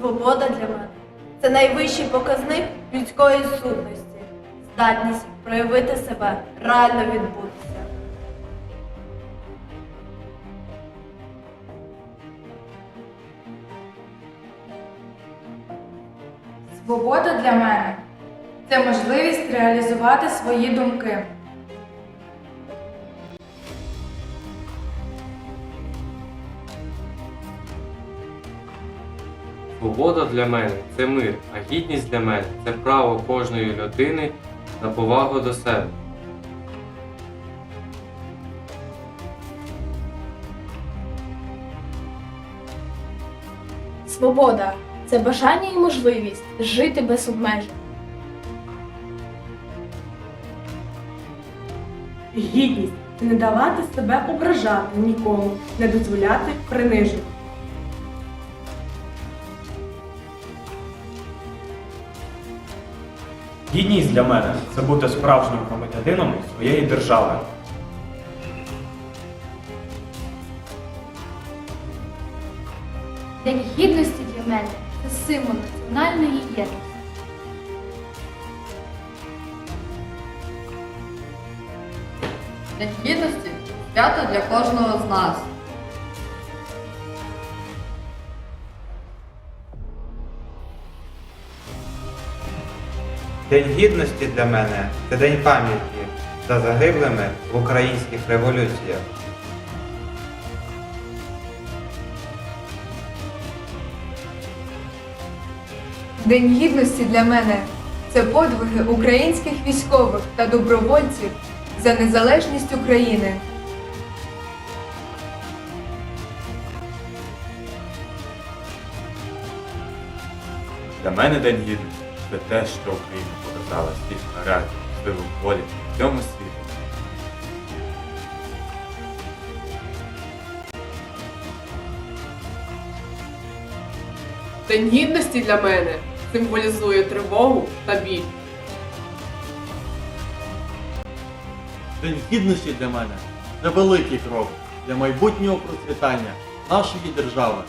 Свобода для мене це найвищий показник людської сутності, здатність проявити себе, реально відбутися. Свобода для мене це можливість реалізувати свої думки. Свобода для мене це мир, а гідність для мене це право кожної людини на повагу до себе. Свобода це бажання і можливість жити без обмежень. Гідність це не давати себе ображати нікому, не дозволяти принижувати. Гідність для мене це бути справжнім громадянином своєї держави. День гідності для мене це символ національної єдності. День гідності свято для кожного з нас. День гідності для мене це день пам'яті за загиблими в українських революціях. День гідності для мене це подвиги українських військових та добровольців за незалежність України. Для мене День гідності це те, що Україна показала стільки характеру, силу волі всьому світу. День гідності для мене символізує тривогу та біль. День гідності для мене це великий крок для майбутнього процвітання нашої держави